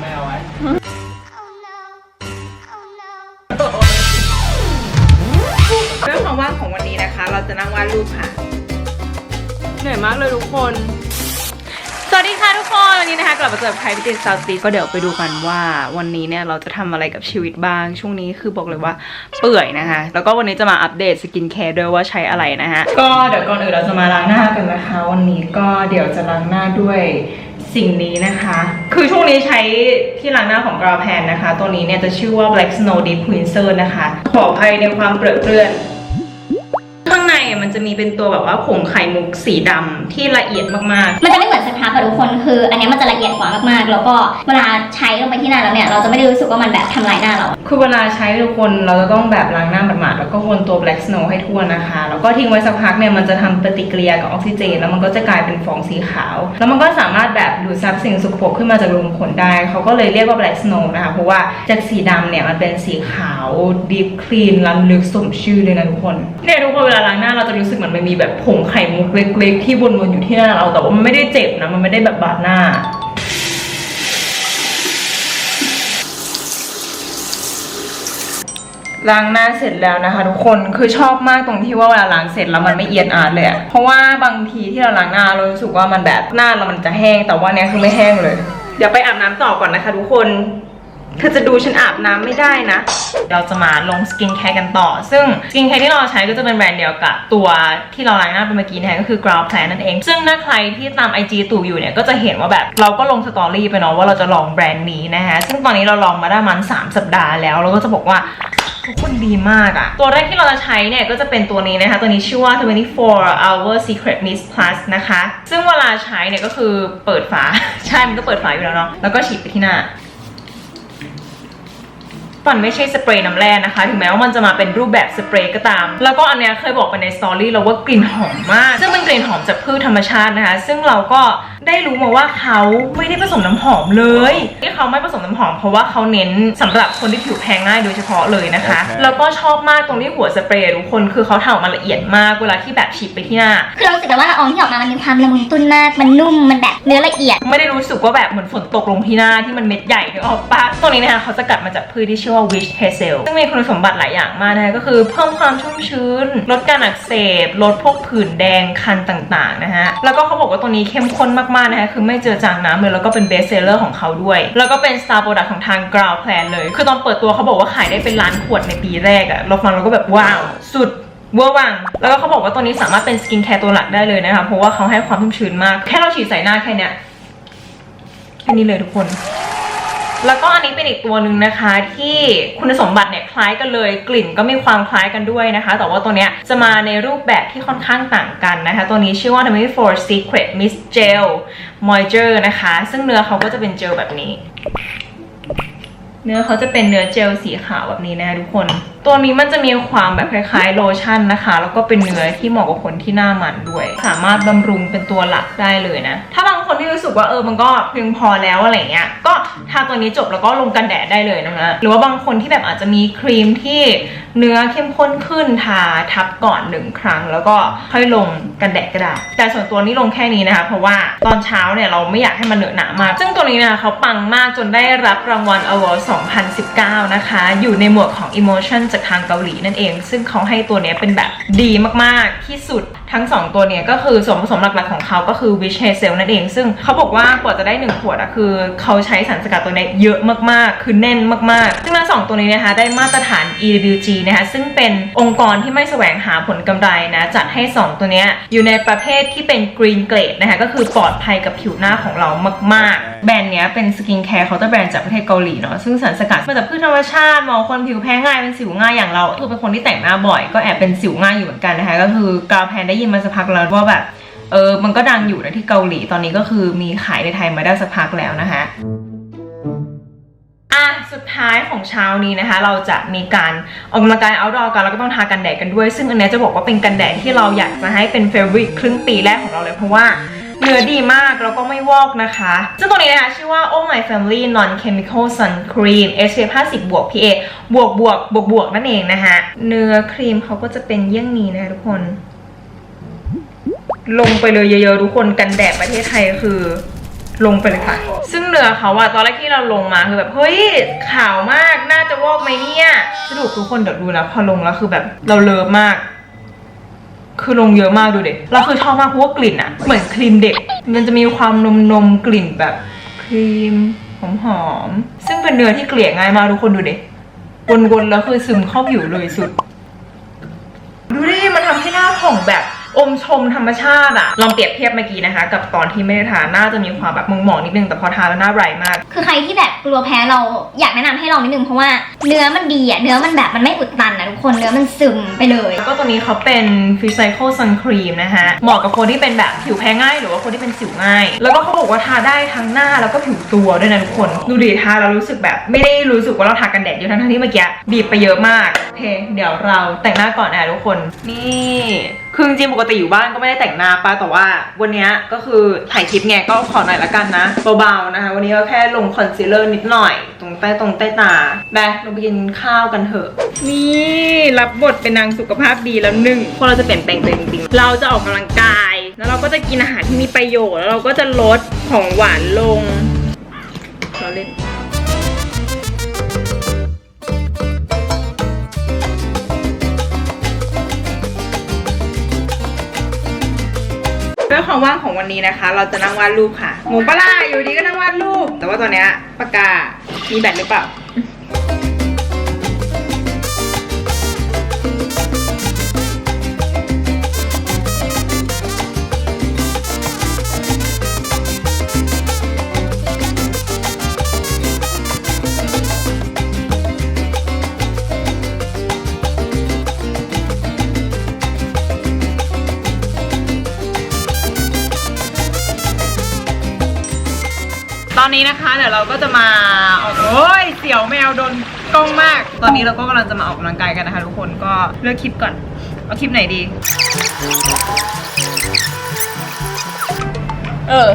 แม่เอาไว้เรื่องความว่างของวันนี้นะคะ เราจะนั่งวาดรูปค่ะ เหนื่อยมากเลยทุกคน สวัสดีค่ะทุกคน วันนี้นะคะกลับมาเจอใครพิจิตรซาวตีก็เดี๋ยวไปดูกันว่าวันนี้เนี่ยเราจะทำอะไรกับชีวิตบ้าง ช่วงนี้คือบอกเลยว่าเปื่อยนะคะ แล้วก็วันนี้จะมาอัปเดตสกินแคร์ด้วยว่าใช้อะไรนะคะ ก็เดี๋ยวก่อนอื่นเราจะมาล้างหน้ากันนะคะ วันนี้ก็เดี๋ยวจะล้างหน้าด้วย สิ่งนี้นะคะ คือช่วงนี้ใช้ที่ล้างหน้าของกราแพนนะคะ ตัวนี้เนี่ยจะชื่อว่า Black Snow Deep Cleanser นะคะ ขออภัยในความเปรอะเปื้อนข้างใน มันจะมีเป็นตัวแบบว่าผงไข่มุกสีดำที่ละเอียดมากมันจะไม่เหมือนสครับอะทุกคนคือ อันเนี้ยมันจะละเอียดกว่ามากๆ แล้วก็เวลาใช้ลงไปที่หน้าแล้วเนี่ยเราจะไม่ได้รู้สึกว่ามันแบบทำลายหน้าเราๆคือเวลาใช้ทุกคนเราจะต้องแบบล้างหน้าหมาดๆแล้วก็วนตัว black snow ให้ทั่วนะคะ แล้วก็ทิ้งไว้สักพักเนี่ยมันจะทำปฏิกิริยากับออกซิเจน แล้วมันก็จะกลายเป็นฟองสีขาว แล้วมันก็สามารถแบบดูดซับสิ่งสกปรกขึ้นมาจากรูมขนได้เขาก็เลยเรียกว่า black snow นะคะเพราะว่าจากสีดำเนี่ยมันเป็นสีขาว deep clean ล้ำลึกสมชื่อเลยนะทุกคนเนี่ยทุกคนเวลาล้างหน้าเราจะรู้สึกเหมือนมันมีแบบผงไข่มุกเล็ก ๆ ที่วนๆอยู่ที่หน้าเราแต่ว่ามันไม่ได้เจ็บนะมันไม่ได้แบบบาดหน้าล้างหน้าเสร็จแล้วนะคะทุกคนคือชอบมากตรงที่ว่าเวลาล้างเสร็จแล้วมันไม่เอียดอาร์ตเลยเพราะว่าบางทีที่เราล้างหน้าเรารู้สึกว่ามันแบบหน้าเรามันจะแห้ง แต่ว่าเนี้ยคือไม่แห้งเลย เดี๋ยวไปอาบน้ำต่อก่อนนะคะทุกคน เธอจะดูฉันอาบน้ำไม่ได้นะ เราจะมาลงสกินแคร์กันต่อ ซึ่งสกินแคร์ที่เราใช้ก็จะเป็นแบรนด์เดียวกับตัวที่เราล้างหน้าไปเมื่อกี้นะคะก็คือ Ground Plan นั่นเอง ซึ่งถ้าใครที่ตาม IG ตู่อยู่เนี่ยก็จะเห็นว่าแบบเราก็ลงสตอรี่ไปเนาะว่าเราจะลองแบรนด์นี้นะคะซึ่งตอนนี้เราลองมาได้มัน 3 สัปดาห์แล้วเราก็จะบอกว่าทุกคนดีมากอะตัวแรกที่เราจะใช้เนี่ยก็จะเป็นตัวนี้นะคะ ตัวนี้ชื่อว่า 24 hour secret mist plus นะคะ ซึ่งเวลาใช้เนี่ยก็คือเปิดฝา ใช่ มันก็เปิดฝาอยู่แล้วเนาะ แล้วก็ฉีดไปที่หน้า มันไม่ใช่สเปรย์น้ำแร่นะคะ ถึงแม้ว่ามันจะมาเป็นรูปแบบสเปรย์ก็ตาม แล้วก็อันเนี้ยเคยบอกไปในสตอรี่แล้วว่ากลิ่นหอมมาก ซึ่งเป็นกลิ่นหอมจากพืชธรรมชาตินะคะ ซึ่งเราก็ได้รู้มาว่าเขาไม่ได้ผสมน้ำหอมเลยที่เขาไม่ผสมน้ำหอมเพราะว่าเขาเน้นสำหรับคนที่ผิวแพ้ง่ายโดยเฉพาะเลยนะคะโอเคแล้วก็ชอบมากตรงที่หัวสเปรย์ทุกคนคือเขาทำออกมาละเอียดมากเวลาที่แบบฉีดไปที่หน้า คือเรารู้สึกเลยว่าละอองที่ออกมา มันมีความละมุนตุ้นมาก มันนุ่ม มันแบบเนื้อละเอียด ไม่ได้รู้สึกว่าแบบเหมือนฝนตกลงที่หน้าที่มันเม็ดใหญ่นึกออกปะตัวนี้นะคะเขาจะกัดมาจากพืชที่ชื่อว่า witch hazel ซึ่งมีคุณสมบัติหลายอย่างมากนะคะก็คือเพิ่มความชุ่มชื้น ลดการอักเสบ ลดพวกผื่นแดงคันต่างๆ นะคะแล้วก็เขาบอกว่าตัวนี้เข้มข้นมากๆนะคะคือไม่เจอจางน้ำเลยแล้วก็เป็นเบสเซลเลอร์ของเขาด้วย แล้วก็เป็นสตาร์โปรดักของทาง ground plan เลย คือตอนเปิดตัวเขาบอกว่าขายได้เป็นล้านขวดในปีแรกอะเราฟังเราก็แบบว้าว สุดเวอร์วัง แล้วก็เขาบอกว่าตัวนี้สามารถเป็นสกินแคร์ตัวหลักได้เลยนะคะเพราะว่าเขาให้ความชุ่มชื้นมาก แค่เราฉีดใส่หน้าแค่เนี้ยแค่นี้เลยทุกคน แล้วก็อันนี้เป็นอีกตัวหนึ่งนะคะ ที่คุณสมบัติเนี่ยคล้ายกันเลย กลิ่นก็มีความคล้ายกันด้วยนะคะ แต่ว่าตัวเนี้ยจะมาในรูปแบบที่ค่อนข้างต่างกันนะคะ ตัวนี้ชื่อว่า Tommy for Secret Mist Gel Moisture นะคะ ซึ่งเนื้อเขาก็จะเป็นเจลแบบนี้ เนื้อเขาจะเป็นเนื้อเจลสีขาวแบบนี้นะคะทุกคนตัวนี้มันจะมีความแบบคล้ายๆโลชั่นนะคะ แล้วก็เป็นเนื้อที่เหมาะกับคนที่หน้ามันด้วย สามารถบำรุงเป็นตัวหลักได้เลยนะ ถ้าบางคนที่รู้สึกว่าเออมันก็เพียงพอแล้วอะไรเงี้ย ก็ทาตัวนี้จบแล้วก็ลงกันแดดได้เลยนะคะหรือว่าบางคนที่แบบอาจจะมีครีมที่เนื้อเข้มข้นขึ้นทาทับก่อนหนึ่งครั้ง แล้วก็ค่อยลงกันแดดก็ได้แต่ส่วนตัวนี้ลงแค่นี้นะคะ เพราะว่าตอนเช้าเนี่ยเราไม่อยากให้มันเหนอะหนามาก ซึ่งตัวนี้นะคะเขาปังมากจนได้รับรางวัล Award 2019 นะคะ อยู่ในหมวดของ Emotion จากทางเกาหลีนั่นเอง ซึ่งเขาให้ตัวนี้เป็นแบบดีมากๆที่สุดทั้ง 2 ตัวเนี้ยก็คือส่วนผสมหลักๆของเขาก็คือ Witch Hazel นั่นเอง ซึ่งเขาบอกว่ากว่าจะได้ 1 ขวดอะคือเขาใช้สารสกัดตัวนี้เยอะมากๆ คือแน่นมากๆ ซึ่งทั้งสองตัวนี้นะคะได้มาตรฐาน EWG นะคะซึ่งเป็นองค์กรที่ไม่แสวงหาผลกำไรนะจัดให้ 2 ตัวเนี้ยอยู่ในประเภทที่เป็น Green Grade นะคะก็คือปลอดภัยกับผิวหน้าของเรามาก ๆ แบรนด์เนี้ยเป็นสกินแคร์เคาน์เตอร์แบรนด์จากประเทศเกาหลีเนาะซึ่งสารสกัดมาจากพืชธรรมชาติเหมองคนผิวแพ้ง่ายเป็นสิวง่ายอย่างเราคือเป็นคนที่แต่งหน้าบ่อย ก็แอบเป็นสิวง่ายอยู่เหมือนกันนะคะ ก็คือกาวแพนได้ยินมาสักพักแล้วว่าแบบเออมันก็ดังอยู่นะที่เกาหลีตอนนี้ก็คือมีขายในไทยมาได้สักพักแล้วนะคะอะสุดท้ายของเช้านี้นะคะ เราจะมีการออกกำลังกาย outdoor กันแล้วก็ต้องทากันแดดกันด้วย ซึ่งอันนี้จะบอกว่าเป็นกันแดดที่เราอยากจะให้เป็น favorite ครึ่งปีแรกของเราเลยเพราะว่า นื้อดีมาก แล้วก็ไม่วอกนะคะ ซึ่งตัวนี้นะคะ ชื่อว่า Oh My Family Non Chemical Sun Cream SPF 50บวก PA บวกบวกบวกบวกนั่นเองนะคะ เนื้อครีมเขาก็จะเป็นเยี่ยงนี้นะคะทุกคน ลงไปเลยเยอะๆ ทุกคนกันแดดประเทศไทยคือลงไปเลยค่ะ ซึ่งเนื้อเขาอะตอนแรกที่เราลงมาคือแบบ เฮ้ยขาวมาก น่าจะวอกไหมเนี่ยสรุปทุกคนเดี๋ยวดูนะ พอลงแล้วคือแบบเราเลิฟมาก คือลงเยอะมากดูเด็กเราคือชอบมากเพราะว่ากลิ่นอะเหมือนครีมเด็ก มันจะมีความนมนมกลิ่นแบบครีมหอมหอมๆซึ่งเป็นเนื้อที่เกลี่ยง่ายมากทุกคนดูเด็กวนๆแล้วคือซึมเข้าผิวเลยสุด ดูดิมันทำให้หน้าผ่องแบบ อมชมธรรมชาติอะลองเปรียบเทียบเมื่อกี้นะคะ กับตอนที่ไม่ได้ทาหน้าจะมีความแบบมองๆนิดนึงแต่พอทาแล้วหน้าไบรท์มาก คือใครที่แบบกลัวแพ้เราอยากแนะนำให้ลองนิดนึงเพราะว่าเนื้อมันดีอะเนื้อมันแบบมันไม่อุดตันนะทุกคนเนื้อมันซึมไปเลยแล้วก็ตัวนี้เขาเป็น Free Cycle Sun Cream นะคะเหมาะกับคนที่เป็นแบบผิวแพ้ง่าย หรือว่าคนที่เป็นสิวง่าย แล้วก็เขาบอกว่าทาได้ทั้งหน้าแล้วก็ผิวตัวด้วยนะทุกคนดูดิทาแล้วรู้สึกแบบไม่ได้รู้สึกว่าเราทากันแดดเยอะทั้งๆที่เมื่อกี้บีบไปเยอะมากโอเคเดี๋ยวเราแต่งหน้าก่อนนะทุกคนนี่คือจริงๆปกติอยู่บ้านก็ไม่ได้แต่งหน้าป้าแต่ว่า วันเนี้ยก็คือถ่ายคลิปไงก็ขอหน่อยละกันนะเบาๆนะคะ วันนี้ก็แค่ลงคอนซีลเลอร์นิดหน่อย ตรงใต้ตรงใต้ตาไปเราไปกินข้าวกันเถอะ นี่รับบทเป็นนางสุขภาพดีแล้วหนึ่งพวกเราจะเปลี่ยนแปลงตัวเองจริงๆเราจะออกกำลังกาย แล้วเราก็จะกินอาหารที่มีประโยชน์แล้วเราก็จะลดของหวานลงเราเล่น ด้วยความว่างของวันนี้นะคะ เราจะนั่งวาดรูปค่ะหมูปลาร้าอยู่ดีก็นั่งวาดรูป แต่ว่าตอนเนี้ยปากกา มีแบตหรือเปล่า อนนี้นะคะเดี๋ยวเราก็จะมาออกโอ้ยเสียวแมวโดนกล้องมาก ตอนนี้เราก็กำลังจะมาออกกำลังกายกันนะคะทุกคนก็เลือกคลิปก่อน เอาคลิปไหนดี เออ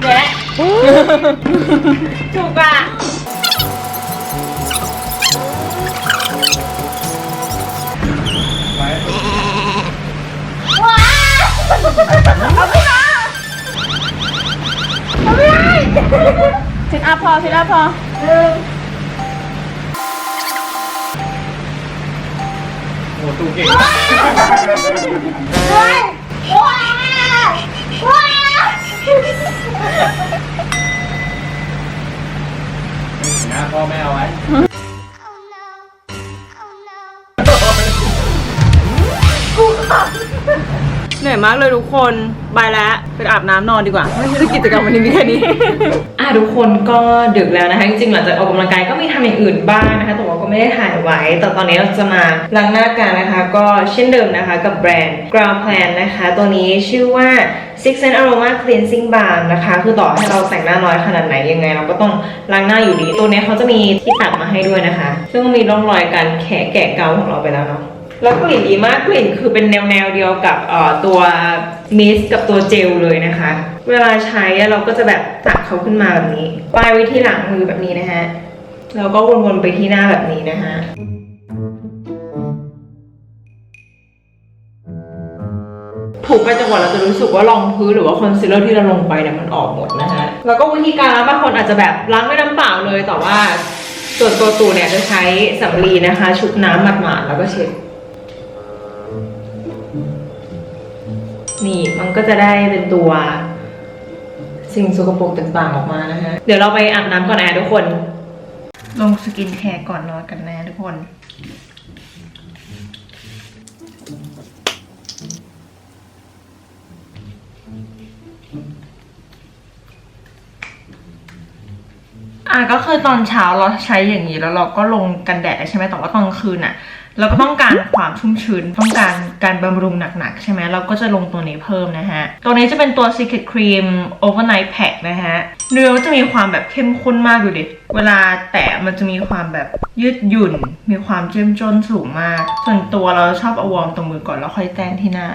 เดี๋ยวนะถูกอะ ซิทอัพพอซิทอัพพอโอ้ตูเก่งนะพ่อแม่เอาไว้ อยมากเลยทุกคนบายแล้วไปอาบน้ำนอนดีกว่าไม่ใช่กิจกรรมวันนี้มีแค่นี้ อะทุกคนก็ดึกแล้วนะคะ จริงๆหลังจากออกกำลังกายก็มีทำอย่างอื่นบ้างนะคะ แต่ว่าก็ไม่ได้ถ่ายไว้ แต่ตอนนี้เราจะมาล้างหน้ากันนะคะ ก็เช่นเดิมนะคะกับแบรนด์ Ground Plan นะคะ ตัวนี้ชื่อว่า Six Sense Aroma Cleansing Balm นะคะ คือต่อให้เราแต่งหน้าน้อยขนาดไหนยังไง เราก็ต้องล้างหน้าอยู่ดี ตัวนี้เขาจะมีที่ตัดมาให้ด้วยนะคะ ซึ่งก็มีร่องรอยการแขะแกะเกาของเราไปแล้วเนาะ แล้วกลิ่นดีมากกลิ่นคือเป็นแนวแนวเดียวกับตัวมิสกับตัวเจลเลยนะคะ เวลาใช้เราก็จะแบบตักเขาขึ้นมาแบบนี้ป้ายไว้ที่หลังมือแบบนี้นะฮะแล้วก็วนๆไปที่หน้าแบบนี้นะฮะถูกไปจังหวะเราจะรู้สึกว่ารองพื้นหรือว่าคอนซีลเลอร์ที่เราลงไปเนี่ยมันออกหมดนะฮะแล้วก็วิธีการล้างบางคนอาจจะแบบล้างด้วยน้ำเปล่าเลยแต่ว่าส่วนตัวตูเนี่ยจะใช้สำลีนะคะ ชุบน้ำหมาดๆแล้วก็เช็ด นี่มันก็จะได้เป็นตัว สิ่งสกปรกต่างๆออกมานะฮะ เดี๋ยวเราไปอาบน้ำก่อนนะทุกคน ลงสกินแคร์ก่อนนอนกันนะทุกคนอะก็คือตอนเช้าเราใช้อย่างนี้แล้วเราก็ลงกันแดดใช่ไหมแต่ว่าตอนคืนอะ เราก็ต้องการความชุ่มชื้นต้องการการบำรุงหนักๆ ใช่ไหมเราก็จะลงตัวนี้เพิ่มนะฮะ ตัวนี้จะเป็นตัว Secret Cream Overnight Pack นะฮะ เนื้อจะมีความแบบเข้มข้นมากดูดิ เวลาแตะมันจะมีความแบบยืดหยุ่น มีความเจ้มจนสูงมาก ส่วนตัวเราชอบเอาวอร์มตรงมือก่อนแล้วค่อยแต้งที่หน้า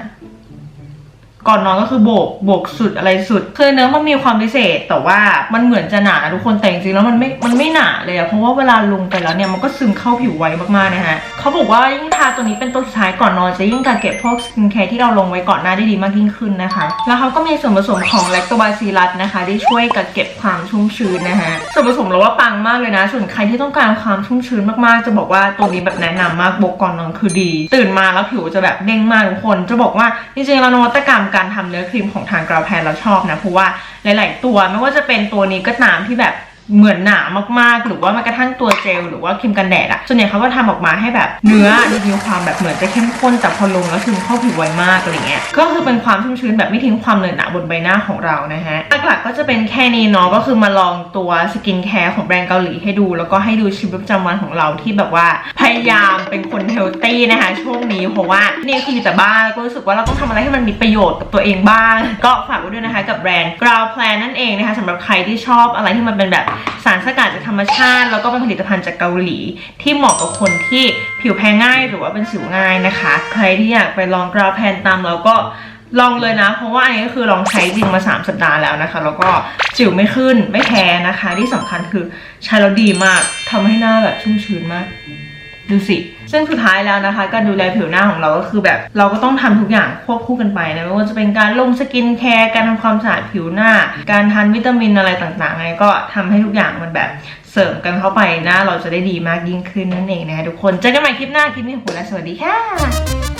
ก่อนนอนก็คือโบกโบกสุดอะไรสุด คือเนื้อมันมีความพิเศษแต่ว่ามันเหมือนจะหนาทุกคนแต่จริงๆแล้วมันไม่มันไม่หนาเลยอะเพราะว่าเวลาลงไปแล้วเนี่ยมันก็ซึมเข้าผิวไวมากๆนะฮะเขาบอกว่ายิ่งทาตัวนี้เป็นตัวสุดท้ายก่อนนอนจะยิ่งกักเก็บพวกสกินแคร์ที่เราลงไว้ก่อนหน้าได้ดีมากยิ่งขึ้นนะคะ แล้วเขาก็มีส่วนผสมของแลคโตบาซิลัสนะคะ ที่ช่วยกักเก็บความชุ่มชื้นนะฮะส่วนผสมเราว่าปังมากเลยนะ ส่วนใครที่ต้องการความชุ่มชื้นมากๆ จะบอกว่าตัวนี้แบบแนะนำมากโบกก่อนนอนคือดี ตื่นมาแล้วผิวจะแบบเด้งมากทุกคน จะบอกว่าจริงๆแล้วนวัตกรรมการทำเนื้อครีมของทางกราวแพนเราชอบนะเพราะว่าหลาย ๆ ตัวไม่ว่าจะเป็นตัวนี้ก็ตามที่แบบ เหมือนหนามากๆ หรือว่าแม้กระทั่งตัวเจลหรือว่าครีมกันแดดอะส่วนใหญ่เขาก็ทำออกมาให้แบบเนื้อมีความแบบเหมือนจะเข้มข้นแต่พอลงแล้วซึมเข้าผิวไวมากอะไรเงี้ยก็คือเป็นความชุ่มชื้นแบบไม่ทิ้งความเหนอะหนะบนใบหน้าของเรานะฮะหลักๆก็จะเป็นแค่นี้เนาะก็คือมาลองตัวสกินแคร์ของแบรนด์เกาหลีให้ดู แล้วก็ให้ดูชีวิตประจำวันของเราที่แบบว่าพยายามเป็นคนเฮลตี้นะคะช่วงนี้เพราะว่านี่คืออยู่แต่บ้านก็รู้สึกว่าเราต้องทำอะไรให้มันมีประโยชน์กับตัวเองบ้าง ก็ฝากไว้ด้วยนะคะกับแบรนด์ Ground Plan นั่นเองนะคะสำหรับใครที่ชอบอะไรที่มันเป็นแบบสารสกัดจากธรรมชาติ แล้วก็เป็นผลิตภัณฑ์จากเกาหลี ที่เหมาะกับคนที่ผิวแพ้ง่ายหรือว่าเป็นสิวง่ายนะคะ ใครที่อยากไปลองกราฟแพนตามเราก็ลองเลยนะ เพราะว่าอันนี้ก็คือลองใช้จริงมา 3 สัปดาห์แล้วนะคะ แล้วก็สิวไม่ขึ้นไม่แพ้นะคะ ที่สำคัญคือใช้แล้วดีมากทำให้หน้าแบบชุ่มชื้นมาก ดูสิ ซึ่งสุดท้ายแล้วนะคะ การดูแลผิวหน้าของเราก็คือแบบเราก็ต้องทำทุกอย่างควบคู่กันไปนะไม่ว่าจะเป็นการลงสกินแคร์การทำความสะอาดผิวหน้า การทานวิตามินอะไรต่างๆไงก็ทำให้ทุกอย่างมันแบบเสริมกันเข้าไปหน้าเราจะได้ดีมากยิ่งขึ้นนั่นเองนะคะทุกคนเจอกันใหม่คลิปหน้าคลิปนี้โหและสวัสดีค่ะ